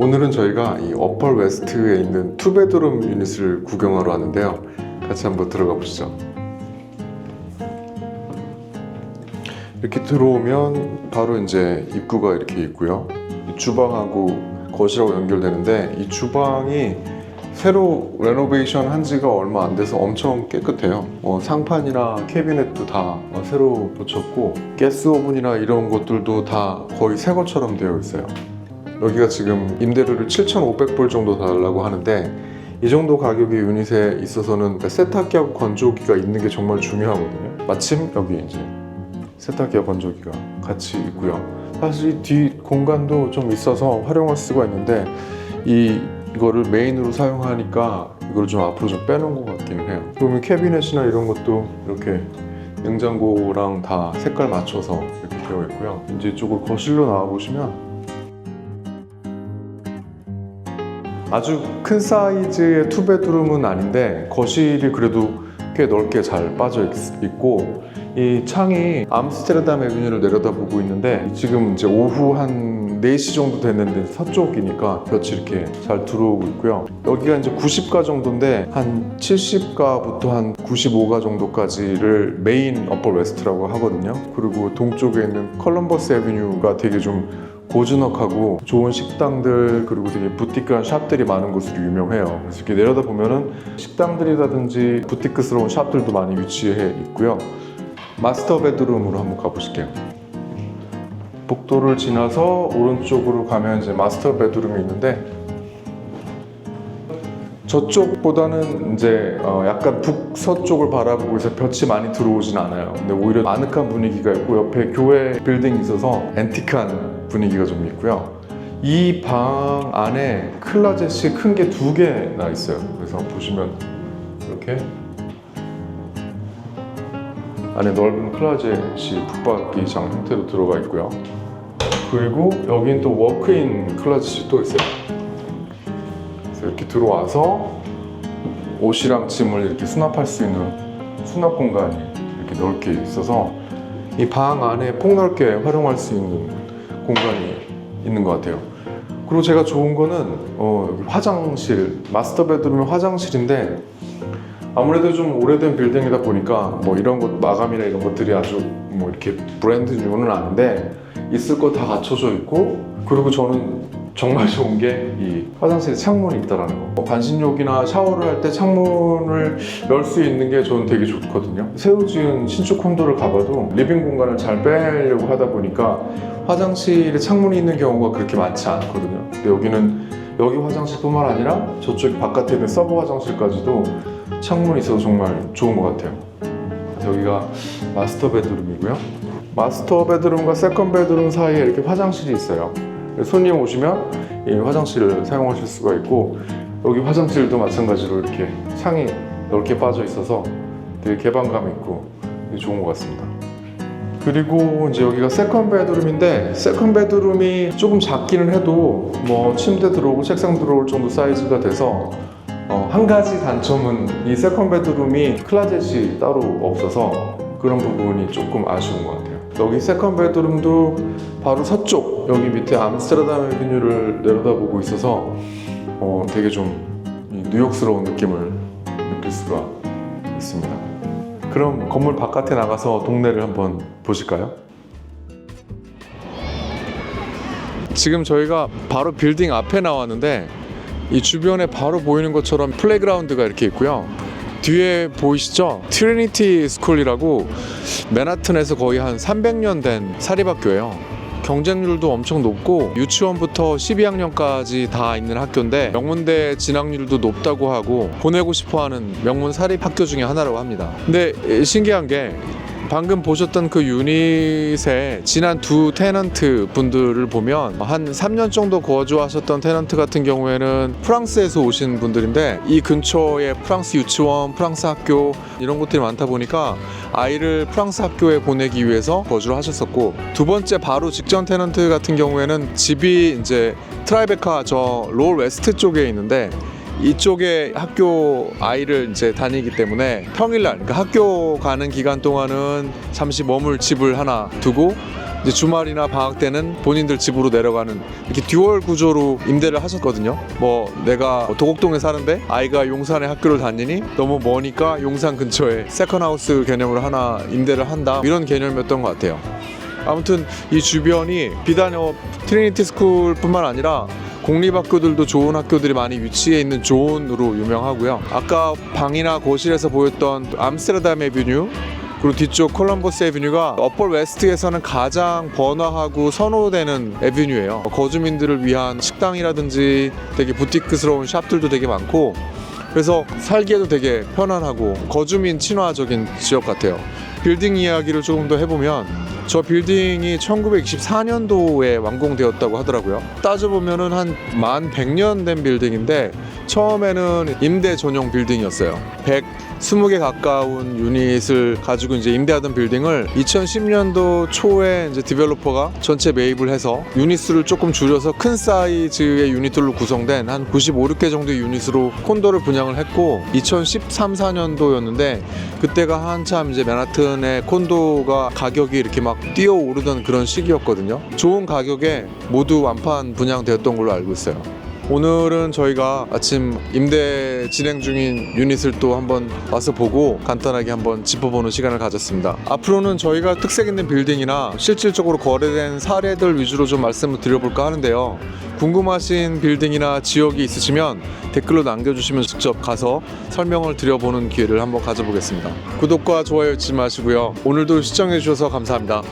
오늘은 저희가 이 어펄 웨스트에 있는 투베드룸 유닛을 구경하러 왔는데요. 같이 한번 들어가 보시죠. 이렇게 들어오면 바로 이제 입구가 이렇게 있고요. 이 주방하고 거실하고 연결되는데 이 주방이 새로 레노베이션 한 지가 얼마 안 돼서 엄청 깨끗해요. 어, 상판이나 캐비넷도 다 어, 새로 붙였고 가스 오븐이나 이런 것들도 다 거의 새 것처럼 되어 있어요. 여기가 지금 임대료를 7,500불 정도 달라고 하는데 이 정도 가격의 유닛에 있어서는 세탁기하고 건조기가 있는 게 정말 중요하거든요. 마침 여기 이제 세탁기와 건조기가 같이 있고요. 사실 이뒤 공간도 좀 있어서 활용할 수가 있는데 이 이거를 메인으로 사용하니까 이걸 좀 앞으로 좀 빼놓은 것 같기는 해요. 그러면 캐비넷이나 이런 것도 이렇게 냉장고랑 다 색깔 맞춰서 이렇게 되어 있고요. 이제 이쪽으로 거실로 나와 보시면 아주 큰 사이즈의 투베드룸은 아닌데 거실이 그래도 꽤 넓게 잘 빠져 있- 있고 이 창이 암스테르담 에비뉴를 내려다보고 있는데 지금 이제 오후 한 4시 정도 됐는데 서쪽이니까 볕이 이렇게 잘 들어오고 있고요. 여기가 이제 90가 정도인데 한 70가부터 한 95가 정도까지를 메인 어퍼 웨스트라고 하거든요. 그리고 동쪽에 있는 컬럼버스 에비뉴가 되게 좀 고즈넉하고 좋은 식당들 그리고 되게 부티크한 샵들이 많은 곳으로 유명해요. 그래서 이렇게 내려다 보면은 식당들이라든지 부티크스러운 샵들도 많이 위치해 있고요. 마스터 베드룸으로 한번 가보실게요. 복도를 지나서 오른쪽으로 가면 이제 마스터 베드룸이 있는데 저쪽보다는 이제 어, 약간 북서쪽을 바라보고 있어 볕이 많이 들어오진 않아요. 근데 오히려 아늑한 분위기가 있고 옆에 교회 빌딩이 있어서 앤틱한 분위기가 좀 있고요. 이 방 안에 클라젯이 큰 게 두 개나 있어요. 그래서 보시면 이렇게 안에 넓은 클라젯이 붙박이장 형태로 들어가 있고요. 그리고 여긴 또 워크인 클라젯이 또 있어요. 이렇게 들어와서 옷이랑 짐을 이렇게 수납할 수 있는 수납 공간이 이렇게 넓게 있어서 이 방 안에 폭넓게 활용할 수 있는 공간이 있는 것 같아요. 그리고 제가 좋은 거는 어, 화장실 마스터 베드룸이 화장실인데 아무래도 좀 오래된 빌딩이다 보니까 뭐 이런 것 마감이나 이런 것들이 아주 뭐 이렇게 브랜드류는 아닌데 있을 거 다 갖춰져 있고 그리고 저는 정말 좋은 게 이 화장실에 창문이 있다라는 거. 뭐 반신욕이나 샤워를 할 때 창문을 열 수 있는 게 저는 되게 좋거든요. 새로 지은 신축 콘도를 가봐도 리빙 공간을 잘 빼려고 하다 보니까 화장실에 창문이 있는 경우가 그렇게 많지 않거든요. 근데 여기는 여기 화장실뿐만 아니라 저쪽 바깥에 있는 서브 화장실까지도 창문이 있어서 정말 좋은 것 같아요. 여기가 마스터 베드룸이고요. 마스터 베드룸과 세컨 베드룸 사이에 이렇게 화장실이 있어요. 손님 오시면 이 화장실을 사용하실 수가 있고 여기 화장실도 마찬가지로 이렇게 창이 넓게 빠져 있어서 되게 개방감 있고 좋은 것 같습니다. 그리고 이제 여기가 세컨 베드룸인데 세컨 베드룸이 조금 작기는 해도 뭐 침대 들어오고 책상 들어올 정도 사이즈가 돼서 어, 한 가지 단점은 이 세컨 베드룸이 클라젯이 따로 없어서 그런 부분이 조금 아쉬운 것 같아요. 여기 세컨 베드룸도 바로 서쪽 여기 밑에 암스테르담 에비뉴를 내려다보고 있어서 어, 되게 좀이 뉴욕스러운 느낌을 느낄 수가 있습니다. 그럼 건물 바깥에 나가서 동네를 한번 보실까요? 지금 저희가 바로 빌딩 앞에 나왔는데 이 주변에 바로 보이는 것처럼 플레이그라운드가 이렇게 있고요. 뒤에 보이시죠? 트리니티 스쿨이라고 맨하튼에서 거의 한 300년 된 사립학교예요. 경쟁률도 엄청 높고 유치원부터 12학년까지 다 있는 학교인데 명문대 진학률도 높다고 하고 보내고 싶어하는 명문 사립 학교 중에 하나라고 합니다. 근데 신기한 게 방금 보셨던 그 유닛의 지난 두 테넌트 분들을 보면 한 3년 정도 거주하셨던 테넌트 같은 경우에는 프랑스에서 오신 분들인데 이 근처에 프랑스 유치원, 프랑스 학교 이런 곳들이 많다 보니까 아이를 프랑스 학교에 보내기 위해서 거주를 하셨었고 두 번째 바로 직전 테넌트 같은 경우에는 집이 이제 트라이베카 저 롤 웨스트 쪽에 있는데 이쪽에 학교 아이를 이제 다니기 때문에 평일날 그러니까 학교 가는 기간 동안은 잠시 머물 집을 하나 두고 이제 주말이나 방학 때는 본인들 집으로 내려가는 이렇게 듀얼 구조로 임대를 하셨거든요. 뭐 내가 도곡동에 사는데 아이가 용산에 학교를 다니니 너무 머니까 용산 근처에 세컨하우스 개념으로 하나 임대를 한다 이런 개념이었던 것 같아요. 아무튼 이 주변이 비단 어, 트리니티 스쿨뿐만 아니라 공립학교들도 좋은 학교들이 많이 위치해 있는 존으로 유명하고요. 아까 방이나 거실에서 보였던 암스테르담 에비뉴 그리고 뒤쪽 콜럼버스 에비뉴가 어펄 웨스트에서는 가장 번화하고 선호되는 에비뉴예요. 거주민들을 위한 식당이라든지 되게 부티크스러운 샵들도 되게 많고 그래서 살기에도 되게 편안하고 거주민 친화적인 지역 같아요. 빌딩 이야기를 조금 더 해보면 저 빌딩이 1924년도에 완공되었다고 하더라고요. 따져보면은 한만 100년 된 빌딩인데 처음에는 임대 전용 빌딩이었어요. 120개 가까운 유닛을 가지고 이제 임대하던 빌딩을 2010년도 초에 이제 디벨로퍼가 전체 매입을 해서 유닛 수를 조금 줄여서 큰 사이즈의 유닛들로 구성된 한 95, 6개 정도의 유닛으로 콘도를 분양을 했고 2013, 4년도였는데 그때가 한참 이제 맨하튼의 콘도가 가격이 이렇게 막 뛰어오르던 그런 시기였거든요. 좋은 가격에 모두 완판 분양되었던 걸로 알고 있어요. 오늘은 저희가 아침 임대 진행 중인 유닛을 또 한번 와서 보고 간단하게 한번 짚어보는 시간을 가졌습니다. 앞으로는 저희가 특색 있는 빌딩이나 실질적으로 거래된 사례들 위주로 좀 말씀을 드려볼까 하는데요. 궁금하신 빌딩이나 지역이 있으시면 댓글로 남겨주시면 직접 가서 설명을 드려보는 기회를 한번 가져보겠습니다. 구독과 좋아요 잊지 마시고요. 오늘도 시청해주셔서 감사합니다.